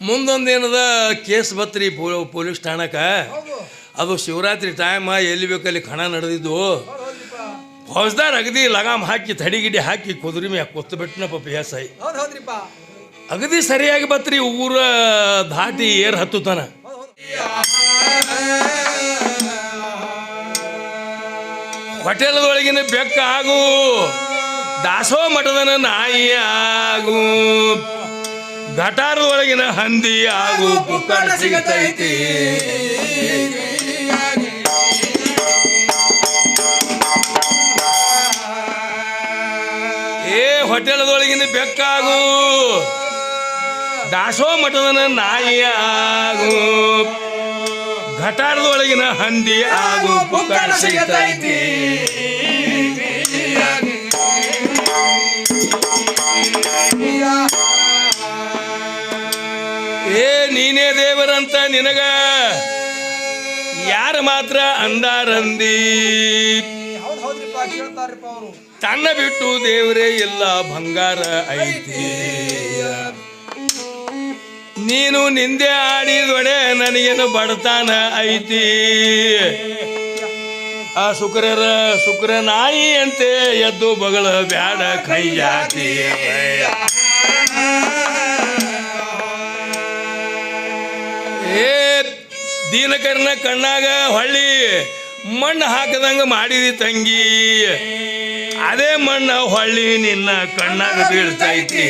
ಮುಂದೊಂದು ಏನದ ಕೇಸ್ ಬತ್ರಿ ಪೊ- ಪೊಲೀಸ್ ಠಾಣಕ್ಕೆ ಅದು ಶಿವರಾತ್ರಿ ಟೈಮ್ ಎಲ್ಲಿ ಬೇಕಲ್ಲಿ ಕಣ ನಡೆದಿದ್ದು. ಫೌಜ್ದಾರ್ ಅಗದಿ ಲಗಾಮ್ ಹಾಕಿ ತಡಿಗಿಡಿ ಹಾಕಿ ಕುದುರೆ ಮ್ಯಾಗ ಕೊತ್ತು ಬಿಟ್ಟನ ಪಾಪ ಹೌದ್ರಿಪ್ಪ ಅಗದಿ ಸರಿಯಾಗಿ ಬತ್ರಿ ಊರ ದಾಟಿ ಏರ್ ಹತ್ತುತ್ತಾನ ಹೋಟೆಲ್ದೊಳಗಿನ ಬೆಕ್ಕ ಆಗು ದಾಸೋ ಮಠದನ ನಾಯಿ ಆಗು. ಗಟಾರದೊಳಗಿನ ಹಂದಿ ಹಾಗೂ ಪುಕ್ಕಟ ಸಿಗತೈತಿ. ಏ ಹೋಟೆಲದೊಳಗಿನ ಬೆಕ್ಕಾಗು. ದಾಸೋ ಮಠದ ನಾಯಿ ಆಗು ಘಟಾರದೊಳಗಿನ ಹಂದಿ ಆಗು ಪುಕ್ಕಟ ಸಿಗತೈತಿ. ನೀನೇ ದೇವರಂತ ನಿನಗ. ಯಾರ ಮಾತ್ರ ಅಂದಾರಂದಿ? ತನ್ನ ಬಿಟ್ಟು ದೇವರೇ ಇಲ್ಲ ಬಂಗಾರ ಐತಿ. ನೀನು ನಿಂದೆ ಆಡಿದೊಡೆ ನನಗೇನು ಬಡತಾನ ಐತಿ. ಆ ಶುಕ್ರರ ಶುಕ್ರ ನಾಯಿ ಅಂತೆ ಎದ್ದು ಬಗಳ ಬ್ಯಾಡ ಕೈ ಜಾತಿ ಏ ದೀನಕರ್ನ ಕಣ್ಣಾಗ ಹೊಳ್ಳಿ ಮಣ್ಣು ಹಾಕದಂಗ ಮಾಡಿದಿ ತಂಗಿ. ಅದೇ ಮಣ್ಣ ಹೊಳ್ಳಿ ನಿನ್ನ ಕಣ್ಣಾಗ ಬೀಳ್ತೈತಿ.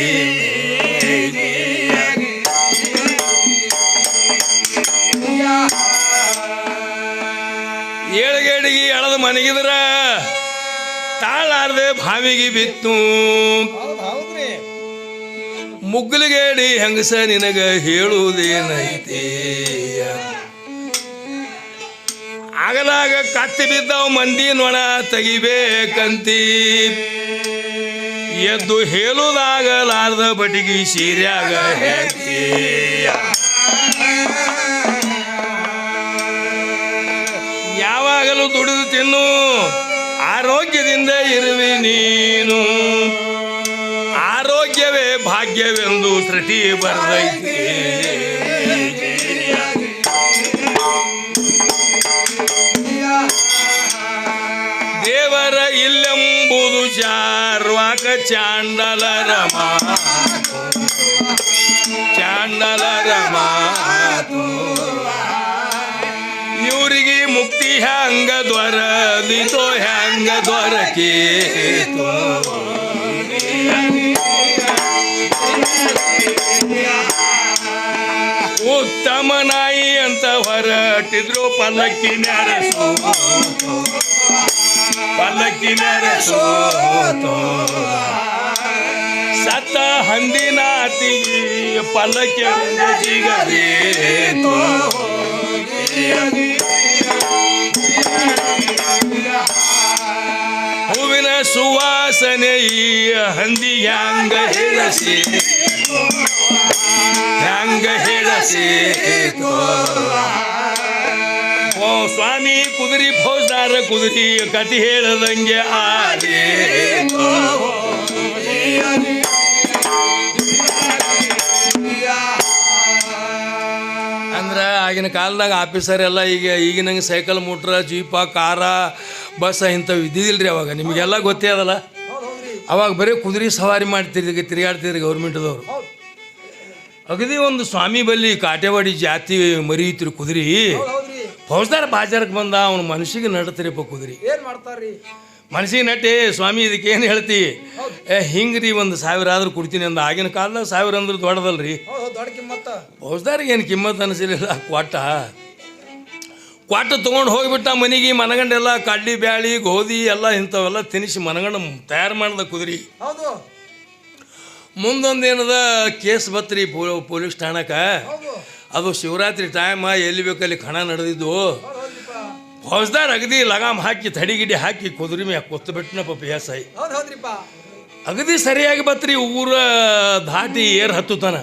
ಏಳಗೇಡಿಗೆ ಎಳದ ಮನಗಿದ್ರ ತಾಳಾರ್ದೆ ಬಾವಿಗೆ ಬಿತ್ತು. ಮುಗ್ಗಲಿಗೇಡಿ ಹೆಂಗಸ ನಿನಗ ಹೇಳುವುದೇನೈತಿ? ಆಗಲಾಗ ಕತ್ತಿ ಬಿದ್ದವ್ ಮಂದಿ ನೊಣ ತೆಗಿಬೇಕಂತಿ. ಎದ್ದು ಹೇಳುದಾಗಲಾರ್ದ ಬಟಿಗಿ ಸೀರ್ಯಾಗ ಯಾವಾಗಲೂ ದುಡಿದು ತಿನ್ನು, ಆರೋಗ್ಯದಿಂದ ಇರುವಿ ನೀನು. ಭಾಗ್ಯವೆಂದು ಶ್ರುತಿ ಬರೆದೈತಿ. ದೇವರ ಇಲ್ಲೆಂಬುದು ಚಾರ್ವಾಕ ಚಾಂಡಲ ರಮ ಚಾಂಡಲ ರಮ ಇವರಿಗೆ ಮುಕ್ತಿ ಹ್ಯಾಂಗ ದೊರದಿತೋ ಹ್ಯಾಂಗ ದೊರಕೇತೋ ಉತ್ತಮ ನಾಯಿ ಅಂತ ಹೊರಟಿದ್ರು ಪಲ್ಲಕ್ಕಿ ನೆರಸೋ. ಪಲ್ಲಕ್ಕಿ ನೆರಸೋ. ಸತ್ತ ಹಂದಿನ ಅತಿಗಿ ಪಲ್ಲಕ್ಕಿ ಹೂವಿನ ಸುವಾಸನೆ ಹಂದಿ ಹ್ಯಾಂಗ ಹ್ಯಾಂಗ ಹಿಡಸಿ ಓ ಸ್ವಾಮಿ, ಕುದುರಿ ಫೌಜದಾರ ಕುದುರಿ ಕತಿ ಹೇಳದಂಗೆ ಆದಿ ಅಂದ್ರೆ ಆಗಿನ ಕಾಲದಾಗ ಆಫೀಸರ್ ಎಲ್ಲ ಈಗ ಈಗಿನಂಗೆ ಸೈಕಲ್, ಮೋಟ್ರ, ಜೀಪ, ಕಾರ, ಬಸ್ ಇಂಥವು ಇದ್ದಿದ್ದಿಲ್ರಿ ಅವಾಗ. ನಿಮಗೆಲ್ಲ ಗೊತ್ತೇ ಅದಲ್ಲ. ಅವಾಗ ಬರೀ ಕುದುರೆ ಸವಾರಿ ಮಾಡ್ತಿರ್ರಿ ತಿರುಗಾಡ್ತಿದ್ರಿ ಗೌರ್ಮೆಂಟ್ದವ್ರು. ಅಗದಿ ಒಂದು ಸ್ವಾಮಿ ಬಲ್ಲಿ ಕಾಟೆವಾಡಿ ಜಾತಿ ಮರಿ ಕುದುರಿ. ಫೌಜ್ದಾರ್ ಬಾಜಾರಕ್ಕೆ ಬಂದ ಅವನ ಮನಸ್ಸಿಗೆ ನಡತ್ರಿಪ್ಪ ಕುದುರಿ. ಏನ್ ಮಾಡ್ತಾರ್ರಿ? ಮನಸ್ಸಿಗೆ ನಟ್ಟಿ ಸ್ವಾಮಿ ಇದಕ್ಕೆ ಏನು ಹೇಳ್ತಿ? ಏ ಹಿಂಗ್ರಿ ಒಂದು ಸಾವಿರ ಆದ್ರೂ ಕೊಡ್ತೀನಿ ಅಂದ. ಆಗಿನ ಕಾಲದಾಗ ಸಾವಿರ ಅಂದ್ರೆ ದೊಡ್ಡದಲ್ರಿ. ಫೌಜ್ದಾರಿಗೆ ಏನು ಕಿಮ್ಮತ್ ಅನಿಸಲಿಲ್ಲ ಕ್ವಾಟ. ಕ್ವಾಟ ತೊಗೊಂಡು ಹೋಗಿಬಿಟ್ಟ ಮನೆಗೆ ಮನಗಂಡೆಲ್ಲ ಕಡ್ಲಿ ಬ್ಯಾಳಿ ಗೋಧಿ ಎಲ್ಲ ಇಂಥವೆಲ್ಲ ತಿನಿಸಿ ಮನಗಂಡ ತಯಾರು ಮಾಡ್ದ ಕುದುರಿ. ಹೌದು. ಮುಂದೊಂದು ಏನದ ಕೇಸ್ ಬತ್ರಿ ಪೊ- ಪೊಲೀಸ್ ಠಾಣಕ್ಕೆ ಅದು ಶಿವರಾತ್ರಿ ಟೈಮ್ ಎಲ್ಲಿ ಬೇಕಲ್ಲಿ ಕಣ ನಡೆದಿದ್ದು. ಫೌಜ್ದಾರ್ ಅಗದಿ ಲಗಾಮ್ ಹಾಕಿ ತಡಿಗಿಡಿ ಹಾಕಿ ಕುದುರೆ ಮ್ಯಾಗ ಕೊತ್ತು ಬಿಟ್ಟನಪ್ಪ ಪಿ ಎಸ್ ಐ. ಅಗದಿ ಸರಿಯಾಗಿ ಬತ್ರಿ ಊರ ದಾಟಿ ಏರ್ ಹತ್ತುತ್ತಾನ.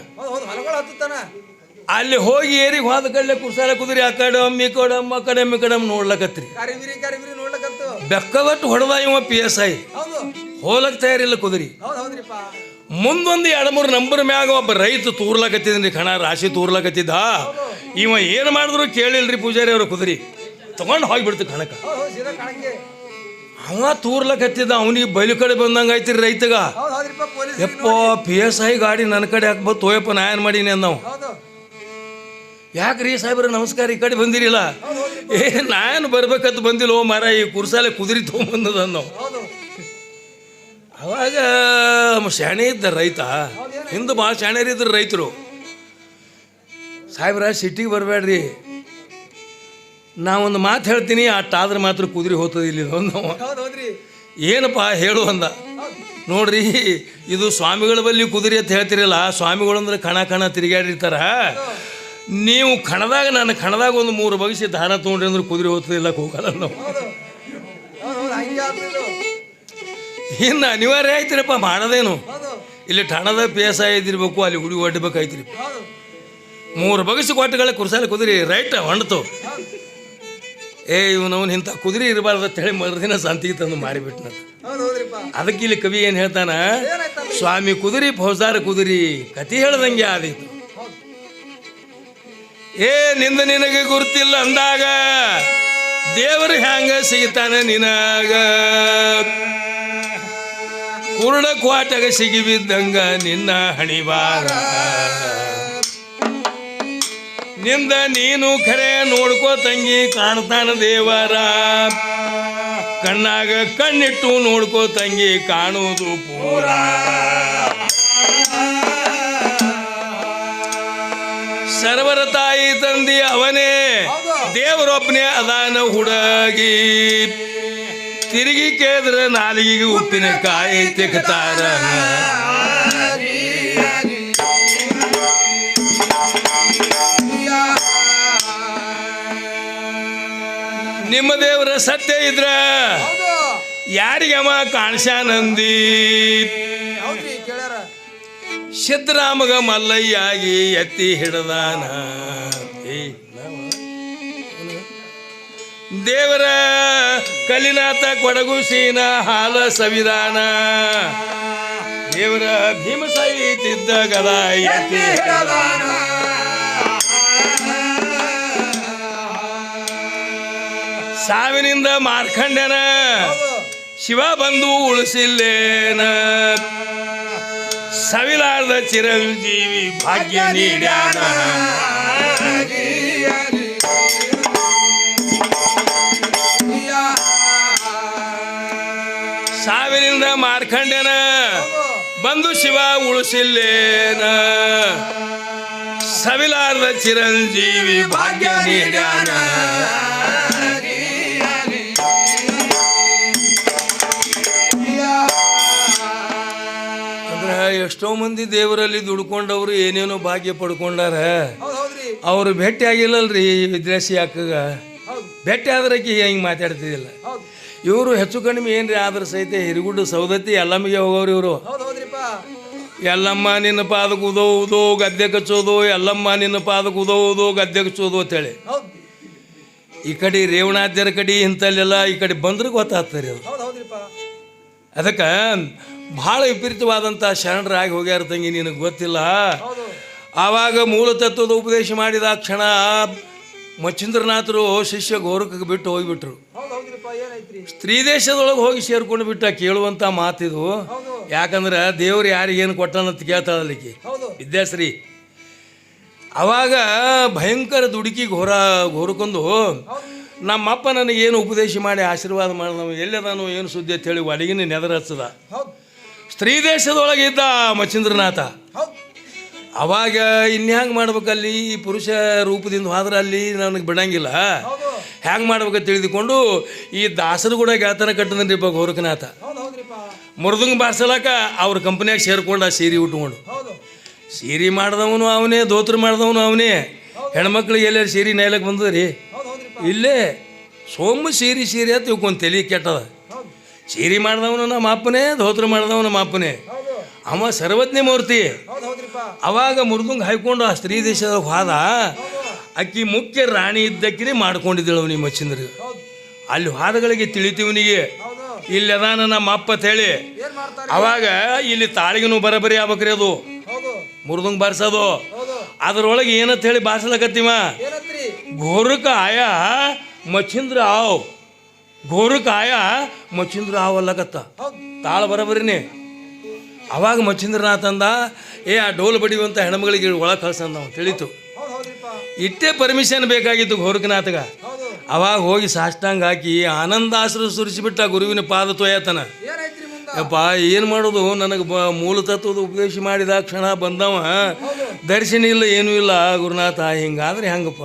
ಅಲ್ಲಿ ಹೋಗಿ ಏರಿಗೆ ಹೋದ ಕಡೆ ಕುರ್ಸಾಲ ಕುದುರೆ ಆ ಕಡೆ ಅಮ್ಮಿ ಕಡೆ ಅಮ್ಮ ಆ ಕಡೆ ಅಮ್ಮಿ ಈ ಕಡೆ ಒಮ್ಮೆ ನೋಡ್ಲಕತ್ರಿ. ಬೆಕ್ಕದಟ್ಟು ಹೊಡೆದ ಇವ ಪಿ ಎಸ್ ಐ. ಹೋಲಕ್ ತಯಾರಿಲ್ಲ ಕುದುರೆ. ಮುಂದೊಂದು ಎರಡು ಮೂರು ನಂಬರ್ ಮ್ಯಾಗ ಒಬ್ಬ ರೈತ ತೂರ್ಲಕತ್ತಿದ್ರಿ ಕಣ, ರಾಶಿ ತೂರ್ಲಕತ್ತಿದ್ದ. ಇವ ಏನು ಮಾಡಿದ್ರು ಕೇಳಿಲ್ರಿ ಪೂಜಾರಿ ಅವರು ಕುದುರಿ. ತಗೊಂಡು ಹೋಗಿಬಿಡ್ತು ಕಣಕ. ಅವ ತೂರ್ಲಕತ್ತಿದ್ದ, ಅವನಿಗೆ ಬಯಲು ಕಡೆ ಬಂದಂಗೆ ಆಯ್ತಿರಿ ರೈತಗ. ಯಪ್ಪ ಪಿ ಎಸ್ ಐ ಗಾಡಿ ನನ್ನ ಕಡೆ ಹಾಕ್ಬೋದು ತೋಯಪ್ಪ, ನಾ ಏನು ಮಾಡೀನಿ ಅಂದವು. ಹೌದು ಯಾಕ್ರಿ ಸಾಹೇಬ್ರ, ನಮಸ್ಕಾರ, ಈ ಕಡೆ ಬಂದಿರಿಲ್ಲ? ಏ ನಾನು ಬರ್ಬೇಕಂತ ಬಂದಿಲ್ಲ ಓ ಮಾರ ಈ ಕುರ್ಸಾಲೆ ಕುದುರಿ ತೊಗೊಂಬಂದದ ಹೌದು ಅವಾಗ ಅವ ಶಾಣೆ ಇದ್ದ ರೈತ ಹಿಂದೆ ಭಾಳ ಶಾಣೆರಿದ್ರು ರೈತರು. ಸಾಹೇಬ್ರ ಸಿಟಿಗೆ ಬರಬೇಡ್ರಿ. ನಾವೊಂದು ಮಾತು ಹೇಳ್ತೀನಿ ಅಟ್ಟಾದ್ರೆ ಮಾತ್ರ ಕುದುರೆ ಹೋಗ್ತದೆ ಇಲ್ಲಿ ಒಂದು ಏನಪ್ಪ ಹೇಳು ಅಂದ. ನೋಡ್ರಿ ಇದು ಸ್ವಾಮಿಗಳ ಬಲ್ಲಿ ಕುದುರೆ ಅಂತ ಹೇಳ್ತಿರಲ್ಲ ಸ್ವಾಮಿಗಳು ಅಂದ್ರೆ ಕಣ ಕಣ ತಿರುಗಾಡಿರ್ತಾರ. ನೀವು ಕಣದಾಗ ನಾನು ಕಣದಾಗ ಒಂದು ಮೂರು ಬಗಸಿ ದಾನ ತೊಗೊಂಡ್ರಿ ಅಂದ್ರೆ ಕುದುರೆ ಹೋಗ್ತದಿಲ್ಲ ಹೋಗಲ್ಲ ನಾವು. ಇನ್ನು ಅನಿವಾರ್ಯ ಆಯ್ತಿರಪ್ಪ ಮಾಡೋದೇನು? ಇಲ್ಲಿ ಠಾಣದ ಪಿ ಎಸ್ ಐ ಇದ್ದಿರ್ಬೇಕು ಅಲ್ಲಿ ಹುಡುಗಿ ಒಡ್ಬೇಕಾಯ್ತಿರಿ ಮೂರು ಬಗಸಿ ಕೊಟ್ಟಗಳ ಕುರ್ಸಾಲ ಕುದುರೆ ರೈಟ್ ಹೊಂಡ್ತು ಏ ಇವನವನು ಇಂಥ ಕುದುರೆ ಇರಬಾರ್ದು ಅಂತ ಹೇಳಿ ಮರುದಿನ ಸಂತಿಗೆ ತಂದು ಮಾರಿಬಿಟ್ನ ಅದಕ್ಕೆ ಇಲ್ಲಿ ಕವಿ ಏನು ಹೇಳ್ತಾನ? ಸ್ವಾಮಿ ಕುದುರಿ ಫೌಜಾರ ಕುದುರಿ ಕತಿ ಹೇಳ್ದಂಗೆ ಆದೀತು. ಏ ನಿಂದ ನಿನಗೆ ಗುರುತಿಲ್ಲ ಅಂದಾಗ ದೇವರು ಹ್ಯಾಂಗ ಸಿಗ್ತಾನೆ ನಿನಗ? ಕುರುಡ ಕ್ವಾಟಗ ಸಿಗಿಬಿದ್ದಂಗ ನಿನ್ನ ಹಣಿವಾರ. ನಿಂದ ನೀನು ಖರೆ ನೋಡ್ಕೋ ತಂಗಿ ಕಾಣ್ತಾನ ದೇವರ. ಕಣ್ಣಾಗ ಕಣ್ಣಿಟ್ಟು ನೋಡ್ಕೋ ತಂಗಿ ಕಾಣುವುದು ಪೂರ. ಸರ್ವರ ತಾಯಿ ತಂದಿ ಅವನೇ. ದೇವರೊಬ್ಬನೇ ಅದಾನ ಹುಡುಗಿ. ತಿರುಗಿ ಕೇಳಿದ್ರೆ ನಾಲಿಗೆಗೆ ಉಪ್ಪಿನಕಾಯಿ ತಿಕ್ತಾರ ನಿಮ್ಮ ದೇವರ ಸತ್ಯ ಇದ್ರ ಯಾರಿಗಮ್ಮ ಕೇಳ್ಯಾರ ಸಿದ್ದರಾಮಗ ಮಲ್ಲಯ್ಯಾಗಿ ಎತ್ತಿ ಹಿಡದಾನ ಏ? ದೇವರ ಕಲಿನಾಥ ಕೊಡಗು ಸೀನ ಹಾಲ ಸವಿಧಾನ. ದೇವರ ಭೀಮಸಾಯಿ ತಿದ್ದ ಗದ ಎತ್ತಿ ಹಿಡದಾನ. ಸಾವಿನಿಂದ ಮಾರ್ಕಂಡನ ಶಿವ ಬಂದು ಉಳಿಸಿಲ್ಲೇನ. ಸವಿಲಾರದ ಚಿರಂಜೀವಿ ಭಾಗ್ಯ ನೀಡ್ಯಾನ. ಹೌದು ಬಂದು ಶಿವ ಉಳಿಸಿಲ್ಲೇನ? ಸವಿಲಾರದ ಚಿರಂಜೀವಿ ಭಾಗ್ಯ ನೀಡ್ಯಾನ? ಅಂದ್ರ ಎಷ್ಟೋ ಮಂದಿ ದೇವರಲ್ಲಿ ದುಡ್ಕೊಂಡವ್ರು ಏನೇನೋ ಭಾಗ್ಯ ಪಡ್ಕೊಂಡಾರ. ಅವ್ರು ಭೇಟಿ ಆಗಿಲ್ಲಲ್ರಿ ವಿದ್ಯಾಸಿ ಅಕ್ಕಗ. ಭೇಟಿ ಆದ್ರಕ್ಕೆ ಹಿಂಗೆ ಮಾತಾಡ್ತಿದ್ದಿಲ್ಲ ಇವರು ಹೆಚ್ಚು ಕಡಿಮೆ ಏನ್ರಿ? ಆದ್ರೆ ಸಹಿತ ಹಿರಿಗುಡ್ಡು ಸೌದತ್ತಿ ಎಲ್ಲಮ್ಮಿಗೆ ಹೋಗೋರು ಇವರು. ಎಲ್ಲಮ್ಮ ನಿನ್ನ ಪಾದಕ್ಕೆ ಉದೋದು ಗದ್ದೆ ಕಚ್ಚೋದು ಎಲ್ಲಮ್ಮ ನಿನ್ನ ಪಾದಕ್ಕೆ ಉದೋದು ಗದ್ದೆ ಕಚ್ಚೋದು ಅಂತೇಳಿ. ಈ ಕಡೆ ರೇವಣಾದ್ಯರ ಕಡೆ ಇಂಥಲ್ಲೆಲ್ಲ ಈ ಕಡೆ ಬಂದ್ರೆ ಗೊತ್ತಾಗ್ತಾರೆ ಅದಕ್ಕೆ ಭಾಳ ವಿಪರೀತವಾದಂಥ ಶರಣರಾಗಿ ಹೋಗ್ಯಾರ ತಂಗಿ ನಿನಗೆ ಗೊತ್ತಿಲ್ಲ? ಆವಾಗ ಮೂಲ ತತ್ವದ ಉಪದೇಶ ಮಾಡಿದ ಕ್ಷಣ ಮಚ್ಚಿಂದ್ರನಾಥರು ಶಿಷ್ಯ ಗೌರವಕ್ಕೆ ಬಿಟ್ಟು ಹೋಗಿಬಿಟ್ರು. ಸ್ತ್ರೀ ದೇಶದೊಳಗೆ ಹೋಗಿ ಸೇರ್ಕೊಂಡು ಬಿಟ್ಟ ಕೇಳುವಂಥ ಮಾತಿದು. ಯಾಕಂದ್ರೆ ದೇವ್ರು ಯಾರಿಗೇನು ಕೊಟ್ಟನಂತ ಕೇಳ್ತಾಳಲಿಕ್ಕೆ ವಿದ್ಯಾಶ್ರೀ ಅವಾಗ ಭಯಂಕರ ದುಡುಕಿ ಘೋರ ಘೋರಕೊಂಡು ನಮ್ಮಪ್ಪ ನನಗೇನು ಉಪದೇಶ ಮಾಡಿ ಆಶೀರ್ವಾದ ಮಾಡಿದವ ಎಲ್ಲದಾನು ಏನು ಸುದ್ದಿ ಅಂತ ಹೇಳಿ ಒಳಗಿನ ನೆದರ ಹಚ್ಚದ. ಸ್ತ್ರೀ ದೇಶದೊಳಗೆ ಇದ್ದ ಹೌದು. ಅವಾಗ ಇನ್ಹ್ಯಾಂಗೆ ಮಾಡ್ಬೇಕಲ್ಲಿ? ಈ ಪುರುಷ ರೂಪದಿಂದ ಹೋದ್ರೆ ಅಲ್ಲಿ ನನಗೆ ಬಿಡಂಗಿಲ್ಲ. ಹ್ಯಾಂಗೆ ಮಾಡ್ಬೇಕು ತಿಳಿದುಕೊಂಡು ಈ ದಾಸರು ಕೂಡ ಗೆಳತನ ಕಟ್ಟದನ್ರಿಪ್ಪ ಗೋರಖನಾಥ. ಹೌದು ಹೌದ್ರಿಪ್ಪ ಮುರ್ದಂಗ ಬಾರ್ಸಲಕ ಅವ್ರ ಕಂಪ್ನಿಯಾಗ ಸೇರ್ಕೊಂಡು ಆ ಸೀರೆ ಉಟ್ಕೊಂಡು. ಸೀರೆ ಮಾಡಿದವನು ಅವನೇ ಧೋತ್ರ ಮಾಡಿದವನು ಅವನೇ. ಹೆಣ್ಮಕ್ಳು ಎಲ್ಲಾರು ಸೀರೆ ನೈಲಕ್ಕೆ ಬಂದದ್ರಿ? ಇಲ್ಲೇ ಸೋಮ್ ಸೀರೆ ಸೀರೆ ಅಂತ ತಿಳ್ಕೊಂಡು ತಲೆ ಕೆಟ್ಟದ. ಸೀರೆ ಮಾಡಿದವನು ನಮ್ಮ ಅಪ್ಪನೇ ಧೋತ್ರ ಮಾಡಿದವನು ನಮ್ಮ ಅಪ್ಪನೇ. ಅವ ಸರ್ವಜ್ಞ ಮೂರ್ತಿ ಅವಾಗ ಮುರ್ದಂಗ್ ಹಾಯ್ಕೊಂಡು ಆ ಸ್ತ್ರೀ ದೇಶದ ಹೋದ. ಹೌದು. ಅಕ್ಕಿ ಮುಖ್ಯ ರಾಣಿ ಇದ್ದಕ್ಕಿನೇ ಮಾಡ್ಕೊಂಡಿದ್ದಳು ನಿಮ್ಮ ಮಚ್ಚಿಂದ್ರಿಗೆ ಅಲ್ಲಿ ಹಾದಗಳಿಗೆ ತಿಳಿತೀವನಿಗೆ. ಇಲ್ಲಿ ಅದಾನ ನಮ್ಮ ಅಪ್ಪ ಅಂತ ಹೇಳಿ. ಅವಾಗ ಇಲ್ಲಿ ತಾಳಿಗೂ ಬರಬರಿ ಆಗ್ಬೇಕ್ರಿ ಅದು. ಮುರ್ದಂಗ್ ಬಾರಿಸೋದು. ಅದ್ರೊಳಗೆ ಏನಂತ ಹೇಳಿ ಬಾರಿಸ್ಲಕತ್ತೀವ? ಘೋರಕ ಆಯ ಮಚ್ಚಿಂದ್ರ ಆವ್ ಘೋರಕ ಆಯ ಮಚ್ಚಿಂದ್ರ ಆವ್ ಅಲ್ಲಕತ್ತ. ತಾಳ ಬರಬರಿನಿ. ಅವಾಗ ಮಚ್ಚಿಂದ್ರನಾಥ್ ಅಂದ ಏ ಆ ಡೋಲ್ ಬಡಿಯುವಂಥ ಹೆಣ್ಮಗಳಿಗೆ ಒಳಗೆ ಕಳ್ಸಂದ ನಾವು. ತಿಳಿತು. ಇಷ್ಟೇ ಪರ್ಮಿಷನ್ ಬೇಕಾಗಿತ್ತು ಗೋರಖನಾಥಗ ಅವಾಗ ಹೋಗಿ ಸಾಷ್ಟಾಂಗ ಹಾಕಿ ಆನಂದಾಶ್ರ ಸುರಿಸಿಬಿಟ್ಟ ಗುರುವಿನ ಪಾದ ತೊಯ್ಯತನ ಮುಂದ? ಯಪ್ಪ ಏನು ಮಾಡೋದು? ನನಗೆ ಬ ಮೂಲ ತತ್ವದ ಉಪದೇಶ ಮಾಡಿದ ಕ್ಷಣ ಬಂದವ. ದರ್ಶನ ಇಲ್ಲ ಏನೂ ಇಲ್ಲ. ಗುರುನಾಥ ಹಿಂಗಾದ್ರೆ ಹೆಂಗಪ್ಪ?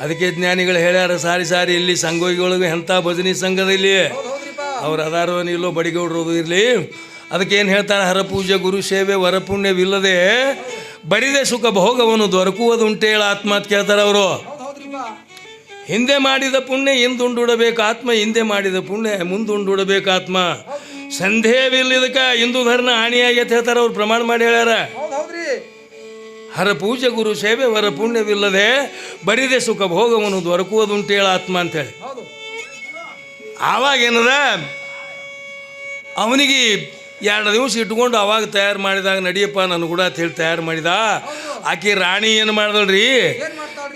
ಅದಕ್ಕೆ ಜ್ಞಾನಿಗಳು ಹೇಳ್ಯಾರ ಸಾರಿ ಸಾರಿ ಇಲ್ಲಿ ಸಂಗೋಗಿಗಳಿಗೆ ಎಂಥ ಭಜನಿ ಸಂಘದಲ್ಲಿ ಅವ್ರು ಅದಾರೋ ಇಲ್ಲೋ ಬಡಿಗೌಡ್ರದು ಇರಲಿ. ಅದಕ್ಕೆ ಏನು ಹೇಳ್ತಾರೆ? ಹರಪೂಜೆ ಗುರು ಸೇವೆ ವರಪುಣ್ಯವಿಲ್ಲದೆ ಬರಿದೆ ಸುಖ ಭೋಗವನ್ನು ದೊರಕುವುದುಂಟೇಳ ಆತ್ಮ ಅಂತ ಕೇಳ್ತಾರೆ ಅವರು. ಹೌದು ಮಾಡಿದ ಪುಣ್ಯ ಹಿಂದುಂಡುಡಬೇಕು ಆತ್ಮ ಹಿಂದೆ ಮಾಡಿದ ಪುಣ್ಯ ಮುಂದುಂಡುಡಬೇಕು ಆತ್ಮ. ಸಂದೇಹವಿಲ್ಲದಕ್ಕೆ ಹಿಂದೂ ಧರ್ಮ ಹಾನಿಯಾಗಿ ಅಂತ ಹೇಳ್ತಾರೆ ಅವ್ರು ಪ್ರಮಾಣ ಮಾಡಿ ಹೇಳ್ಯಾರ. ಹರ ಪೂಜೆ ಗುರು ಸೇವೆ ವರ ಪುಣ್ಯವಿಲ್ಲದೆ ಬರಿದೆ ಸುಖ ಭೋಗವನ್ನು ದೊರಕುವುದುಂಟೇಳ ಆತ್ಮ ಅಂತೇಳಿ ಹೌದು. ಆವಾಗ ಏನದ? ಅವನಿಗೆ ಎರಡು ದಿವಸ ಇಟ್ಕೊಂಡು ಅವಾಗ ತಯಾರು ಮಾಡಿದಾಗ ನಡಿಯಪ್ಪ ನಾನು ಕೂಡ ಅಂತ ಹೇಳಿ ತಯಾರು ಮಾಡಿದ. ಆಕೆ ರಾಣಿ ಏನು ಮಾಡ್ದಳ್ರಿ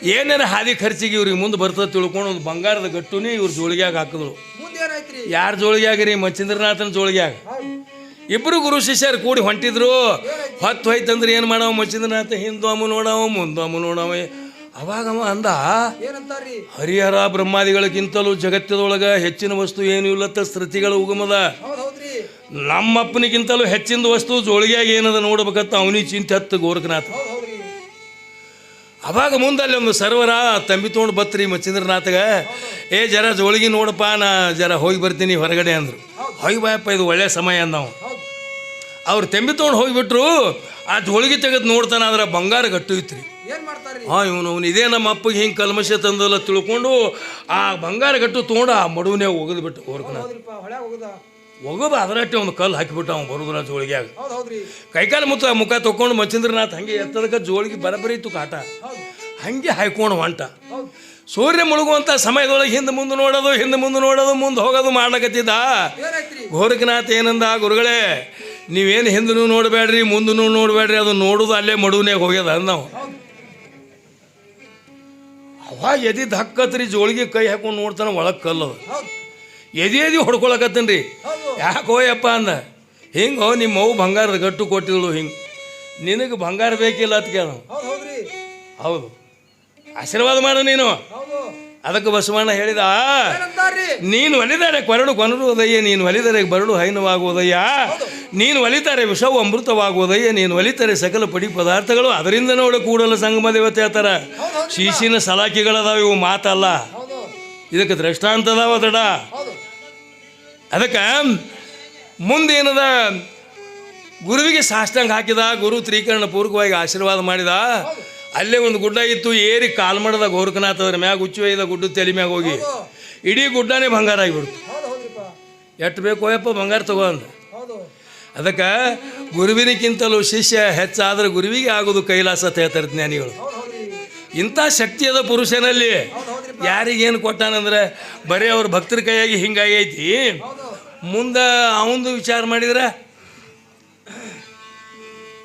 ಏನೇನು ಹಾದಿ ಖರ್ಚಿಗೆ ಇವ್ರಿಗೆ ಮುಂದೆ ಬರ್ತದೆ ತಿಳ್ಕೊಂಡು ಒಂದು ಬಂಗಾರದ ಗಟ್ಟುನೇ ಇವ್ರ ಜೋಳಿಗ್ಯಾಗ ಹಾಕಿದ್ರು. ಯಾರ ಜೋಳಿಗ್ಯಾಗ ರೀ? ಮಚ್ಚಂದ್ರನಾಥನ ಜೋಳಿಗ್ಯಾಗ. ಇಬ್ಬರು ಗುರು ಶಿಷ್ಯರು ಕೂಡಿ ಹೊಂಟಿದ್ರು. ಹೊತ್ತು ಹೋಯ್ತಂದ್ರೆ ಏನು ಮಾಡವ? ಮಚ್ಚಂದ್ರನಾಥ ಹಿಂದೂ ಅಮ್ಮ ನೋಡವ ಮುಂದೆ ಅಮ್ಮ ನೋಡವ. ಅವಾಗ ಅವ ಅಂದ ಹರಿಹರ ಬ್ರಹ್ಮಾದಿಗಳಿಗಿಂತಲೂ ಜಗತ್ತದೊಳಗೆ ಹೆಚ್ಚಿನ ವಸ್ತು ಏನೂ ಇಲ್ಲತ್ತ ಸ್ಮೃತಿಗಳ ಉಗಮದ. ನಮ್ಮಪ್ಪನಿಗಿಂತಲೂ ಹೆಚ್ಚಿನ ವಸ್ತು ಜೋಳಿಗೆಯಾಗಿ ಏನದ ನೋಡ್ಬೇಕಂತ ಅವನಿ ಚಿಂತೆ ಹತ್ತು ಗೋರಖನಾಥ. ಹೌದು ಮುಂದೆ ಅವಾಗ ಮುಂದಲ್ಲಿ ಒಂದು ಸರ್ವರ ತಂಬಿ ತೊಗೊಂಡು ಬತ್ರಿ ಮಚ್ಚಂದ್ರನಾಥಗ ಏ ಜರ ಜೋಳಿಗೆ ನೋಡಪ್ಪ ನಾ ಜರ ಹೋಗಿ ಬರ್ತೀನಿ ಹೊರಗಡೆ ಅಂದರು. ಹೋಗಿ ಬಾಯಪ್ಪ ಇದು ಒಳ್ಳೆ ಸಮಯ ಅಂದ ಅವ್ರು ತಂಬಿ ತೊಗೊಂಡು ಹೋಗಿಬಿಟ್ರು ಆ ಜೋಳಿಗೆ ತೆಗೆದು ನೋಡ್ತಾನೆ ಅದ್ರ ಬಂಗಾರ ಗಟ್ಟು ಇತ್ರಿ. ರೀ ಹಾಂ ಇವನು ಅವ್ನು ಇದೇ ನಮ್ಮ ಅಪ್ಪಗೆ ಹಿಂಗೆ ಕಲ್ಮಶ ತಂದಲ್ಲ ತಿಳ್ಕೊಂಡು ಆ ಬಂಗಾರ ಗಟ್ಟು ತೊಗೊಂಡು ಆ ಮಡುವನೇ ಒಗೆದು. ಬಿಟ್ಟು ಹೊಳೆ ಅದರಟ್ಟೆ ಒಂದು ಕಲ್ಲು ಹಾಕಿಬಿಟ್ಟು ಅವ್ನು ಬರೋದ್ರ ಜೋಳಿಗ್ಯಾಗ ಹೌದು ಹೌದ್ರಿ. ಕೈಕಾಲು ಮುತ್ತ ಮುಖ ತೊಗೊಂಡು ಮಚ್ಚಂದ್ರನಾಥ್ ಹಂಗೆ ಎತ್ತದಕ್ಕೆ ಜೋಳಿಗೆ ಬರಬರಿ ಇತ್ತು ಕಾಟ. ಹಂಗೆ ಹಾಯ್ಕೊಂಡು ಹೊಂಟ. ಸೂರ್ಯ ಮುಳುಗುವಂಥ ಸಮಯದೊಳಗೆ ಹಿಂದೆ ಮುಂದೆ ನೋಡೋದು ಹಿಂದೆ ಮುಂದೆ ನೋಡೋದು ಮುಂದೆ ಹೋಗೋದು ಮಾಡ್ಲಕತ್ತಿದ್ದ. ಘೋರಕನಾಥ್ ಗೋರಖನಾಥ್ ಏನಂದ ಗುರುಗಳೇ ನೀವೇನು ಹಿಂದೂ ನೋಡಬೇಡ್ರಿ ಮುಂದೂ ನೋಡಬೇಡ್ರಿ ಅದು ನೋಡೋದು ಅಲ್ಲೇ ಮಡುವನೇ ಹೋಗ್ಯದ ಅಂದ್ ನಾವು ಅವಾಗ ಎದಿದ್ದು ಹಕ್ಕತ್ರಿ ಜೋಳಿಗೆ ಕೈ ಹಾಕೊಂಡು ನೋಡ್ತಾನೆ ಒಳಗೆ ಕಲ್ಲದು. ಹೌದು ಎದಿ ಎದಿ ಹೊಡ್ಕೊಳಕತ್ತೇನೆ ರೀ. ಹೌದು. ಹೋಯಪ್ಪ ಯಪ್ಪ ಅಂದ? ಹಿಂಗೆ ನಿಮ್ಮ ಅವು ಬಂಗಾರದ ಗಟ್ಟು ಕೊಟ್ಟಿದ್ಳು ಹಿಂಗೆ. ನಿನಗೆ ಬಂಗಾರ ಬೇಕಿಲ್ಲ ಅಂತ ಕೇಳ ಹೌದು ಆಶೀರ್ವಾದ ಮಾಡು ನೀನು. ಅದಕ್ಕೆ ಬಸವಣ್ಣ ಹೇಳಿದ ನೀನು ಒಲಿದರೆ ಕೊರಡು ಕೊನರುವುದಯ್ಯ ನೀನು ಒಲಿದರೆ ಬರಡು ಹೈನವಾಗುವುದಯ್ಯ ನೀನು ಒಲಿತಾರೆ ವಿಷವು ಅಮೃತವಾಗುವುದಯ್ಯ ನೀನು ಒಲಿತಾರೆ ಸಕಲ ಪಡಿ ಪದಾರ್ಥಗಳು. ಅದರಿಂದ ನೋಡು ಕೂಡಲ ಸಂಗಮ ದೇವತೆ ಹೇಳ್ತಾರ ಶೀಶಿನ ಸಲಾಕಿಗಳದಾವ ಇವು ಮಾತಲ್ಲ. ಇದಕ್ಕೆ ದೃಷ್ಟಾಂತ ಅದಾವ ದಡ ಅದಕ್ಕೆ ಮುಂದೇನದ ಗುರುವಿಗೆ ಸಾಷ್ಟಾಂಗ ಹಾಕಿದ ಗುರು ತ್ರೀಕರಣ ಪೂರ್ವಕವಾಗಿ ಆಶೀರ್ವಾದ ಮಾಡಿದ ಅಲ್ಲೇ ಒಂದು ಗುಡ್ಡ ಇತ್ತು ಏರಿ ಕಾಲ್ಮಡದ ಗೋರಖನಾಥ ಅದ್ರ ಮ್ಯಾಗ ಹುಚ್ಚು ಒಯ್ದ ಗುಡ್ಡ ತಲೆ ಮ್ಯಾಗ ಹೋಗಿ. ಇಡೀ ಗುಡ್ಡನೇ ಬಂಗಾರ ಆಗಿಬಿಡ್ತು. ಎಷ್ಟು ಬೇಕು ಯಪ್ಪ ಬಂಗಾರ ತಗೋ ಅಂದ. ಅದಕ್ಕೆ ಗುರುವಿನಕ್ಕಿಂತಲೂ ಶಿಷ್ಯ ಹೆಚ್ಚಾದ್ರೆ ಗುರುವಿಗೆ ಆಗೋದು ಕೈಲಾಸ ಅಂತ ಹೇಳ್ತಾರೆ ಜ್ಞಾನಿಗಳು ಇಂಥ ಶಕ್ತಿಯದ ಪುರುಷನಲ್ಲಿ. ಯಾರಿಗೇನು ಕೊಟ್ಟಾನಂದ್ರೆ ಬರೀ ಅವ್ರ ಭಕ್ತರ ಕೈಯಾಗಿ ಹಿಂಗಾಗೈತಿ. ಮುಂದೆ ಅವಂದು ವಿಚಾರ ಮಾಡಿದ್ರೆ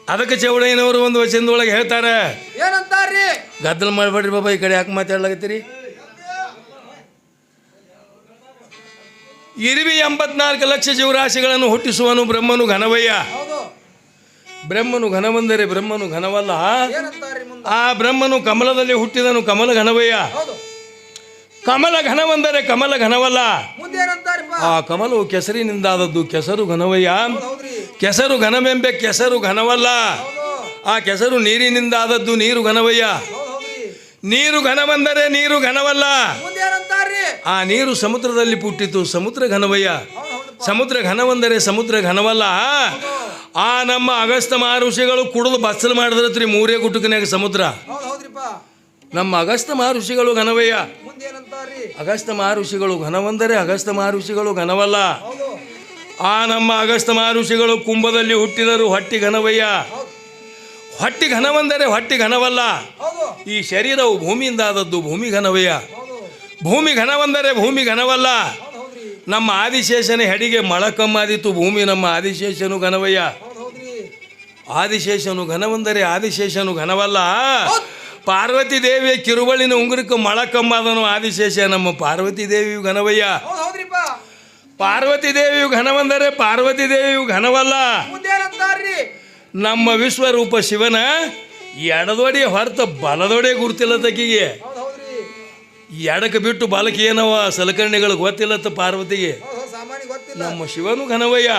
ಅದಕ್ಕೆ ಚೌಡಯ್ಯನವರು ಒಂದು ವಚನದೊಳಗೆ ಹೇಳ್ತಾರೆ. ಏನಂತಾರ್ರಿ? ಗದ್ದಲ ಮಾಡಬೇಡ್ರಿ ಬಾಬಾ ಈ ಕಡೆ ಯಾಕೆ ಮಾತಾಡ್ಲಾಗತ್ತೀರಿ ಇರುವಿ ಎಂಬತ್ನಾಲ್ಕು ಲಕ್ಷ ಜೀವರಾಶಿಗಳನ್ನು ಹುಟ್ಟಿಸುವನು ಬ್ರಹ್ಮನು ಘನವಯ್ಯ. ಬ್ರಹ್ಮನು ಘನವಂದರೆ ಬ್ರಹ್ಮನು ಘನವಲ್ಲ? ಆ ಬ್ರಹ್ಮನು ಕಮಲದಲ್ಲಿ ಹುಟ್ಟಿದನು ಕಮಲ ಘನವಯ್ಯ. ಕಮಲ ಘನವಂದರೆ ಕಮಲ ಘನವಲ್ಲ. ಆ ಕಮಲವು ಕೆಸರಿನಿಂದಾದದ್ದು ಕೆಸರು ಘನವಯ್ಯ. ಕೆಸರು ಘನವೆಂಬೆ ಕೆಸರು ಘನವಲ್ಲ. ಆ ಕೆಸರು ನೀರಿನಿಂದಾದದ್ದು ನೀರು ಘನವಯ್ಯ. ನೀರು ಘನವೆಂದರೆ ನೀರು ಘನವಲ್ಲ. ಆ ನೀರು ಸಮುದ್ರದಲ್ಲಿ ಪುಟ್ಟಿತು ಸಮುದ್ರ ಘನವಯ್ಯ. ಸಮುದ್ರ ಘನವೆಂದರೆ ಸಮುದ್ರ ಘನವಲ್ಲ. ಆ ನಮ್ಮ ಅಗಸ್ತ ಮಹರ್ಷಿಗಳು ಕುಡಿದು ಬಸ್ಸಲ್ ಮಾಡಿದ್ರತ್ರಿ ಮೂರೇ ಗುಟುಕನ್ಯಾಗ ಸಮುದ್ರ. ನಮ್ಮ ಅಗಸ್ತ ಮಹರ್ಷಿಗಳು ಘನವಯ್ಯ. ಅಗಸ್ತ ಮಹರ್ಷಿಗಳು ಘನವೆಂದರೆ ಅಗಸ್ತ ಮಹರ್ಷಿಗಳು ಘನವಲ್ಲ. ಆ ನಮ್ಮ ಅಗಸ್ತ ಮಹರ್ಷಿಗಳು ಕುಂಭದಲ್ಲಿ ಹುಟ್ಟಿದರು ಹೊಟ್ಟಿ ಘನವಯ್ಯ. ಹೊಟ್ಟಿ ಘನವೆಂದರೆ ಹೊಟ್ಟಿ ಘನವಲ್ಲ. ಈ ಶರೀರವು ಭೂಮಿಯಿಂದ ಆದದ್ದು ಭೂಮಿ ಘನವಯ್ಯ. ಭೂಮಿ ಘನವೆಂದರೆ ಭೂಮಿ ಘನವಲ್ಲ. ನಮ್ಮ ಆದಿಶೇಷನ ಹೆಡಿಗೆ ಮಳಕಮ್ಮಾದಿತ್ತು ಭೂಮಿ ನಮ್ಮ ಆದಿಶೇಷನು ಘನವಯ್ಯ. ಆದಿಶೇಷನು ಘನವಂದರೆ ಆದಿಶೇಷನು ಘನವಲ್ಲ. ಪಾರ್ವತಿ ದೇವಿಯ ಕಿರುಬಳಿನ ಉಂಗುರಕ್ಕೆ ಮೊಳಕಮ್ಮಾದನು ಆದಿಶೇಷ ನಮ್ಮ ಪಾರ್ವತಿ ದೇವಿಯು ಘನವಯ್ಯ. ಪಾರ್ವತಿ ದೇವಿಯು ಘನವಂದರೆ ಪಾರ್ವತಿ ದೇವಿಯು ಘನವಲ್ಲ. ನಮ್ಮ ವಿಶ್ವರೂಪ ಶಿವನ ಎಡದೊಡೆ ಹೊರತ ಬಲದೊಡೆ ಗುರುತಿಲ್ಲ ತಕ್ಕಿಗೆ ಎಡಕ್ಕೆ ಬಿಟ್ಟು ಬಾಲಕಿ ಏನವ ಸಲಕರಣೆಗಳು ಗೊತ್ತಿಲ್ಲತ್ತ ಪಾರ್ವತಿಗೆ? ನಮ್ಮ ಶಿವನು ಘನವಯ್ಯ.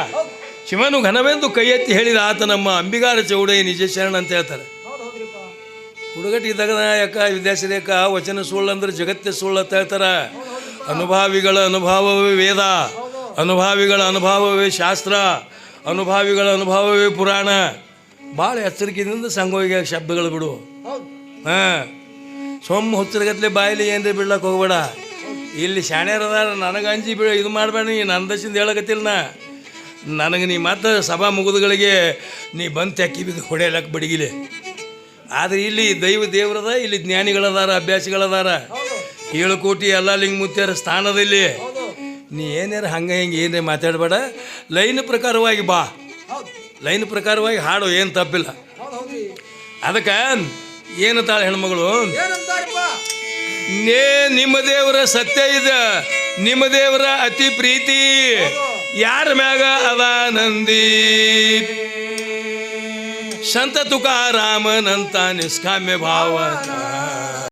ಶಿವನು ಘನವೆಂದು ಕೈ ಎತ್ತಿ ಹೇಳಿದ ಆತ ನಮ್ಮ ಅಂಬಿಗಾರ ಚೌಡಯ್ಯ ನಿಜ ಶರಣ ಅಂತ ಹೇಳ್ತಾರೆ. ಹುಡುಗಟ್ಟಿ ಯಾಕ? ವಿದ್ಯಾಶ್ರೀಯಕ ವಚನ ಸುಳ್ಳು ಅಂದ್ರೆ ಜಗತ್ತೇ ಸುಳ್ಳು ಅಂತ ಹೇಳ್ತಾರೆ. ಅನುಭಾವಿಗಳ ಅನುಭವವೇ ವೇದ. ಅನುಭಾವಿಗಳ ಅನುಭವವೇ ಶಾಸ್ತ್ರ. ಅನುಭಾವಿಗಳ ಅನುಭವವೇ ಪುರಾಣ. ಭಾಳ ಎಚ್ಚರಿಕೆಯಿಂದ ಸಂಗೋಗ ಶಬ್ದಗಳು ಬಿಡು. ಹಾಂ. ಸೊಮ್ಮ ಹುಚ್ಚರಗತ್ಲೆ ಬಾಯಲ್ಲಿ ಏನ್ರಿ ಬಿಡ್ಲಕ್ಕೆ ಹೋಗ್ಬೇಡ. ಇಲ್ಲಿ ಶಾಣ್ಯರದಾರ, ನನಗೆ ಅಂಜಿ ಬಿಡ ಇದು ಮಾಡಬೇಡ, ನೀ ನನ್ನ ಹೇಳಕತ್ತಿಲ್ಲ ನಾ. ನನಗೆ ನೀ ಮತ್ತೆ ಸಭಾ ಮುಗಿದುಗಳಿಗೆ ನೀ ಬಂದು ತೆಕ್ಕಿ ಬಿದ್ದು ಹೊಡೆಯಲಕ್ಕೆ ಬಡಿಗಿಲೆ. ಆದರೆ ಇಲ್ಲಿ ದೈವ ದೇವರದ, ಇಲ್ಲಿ ಜ್ಞಾನಿಗಳದಾರ, ಅಭ್ಯಾಸಿಗಳದಾರ. ಏಳು ಕೋಟಿ ಎಲ್ಲ ಲಿಂಗ ಮುತ್ಯರ ಸ್ಥಾನದಲ್ಲಿ. ನೀ ಏನಾರ ಹಂಗೆ ಹಿಂಗೆ ಏನೇ ಮಾತಾಡಬೇಡ. ಲೈನ್ ಪ್ರಕಾರವಾಗಿ ಬಾ. ಲೈನ್ ಪ್ರಕಾರವಾಗಿ ಹಾಡು, ಏನು ತಪ್ಪಿಲ್ಲ. ಅದಕ್ಕೆ ಏನು ತಾಳೆ ಹೆಣ್ಮಗಳು? ನೇ, ನಿಮ್ಮ ದೇವರ ಸತ್ಯ ಇದೆ. ನಿಮ್ಮ ದೇವರ ಅತಿ ಪ್ರೀತಿ. ಯಾರ ಮ್ಯಾಗ ಅದ संत तुकाराम नंता निष्काम्य भावना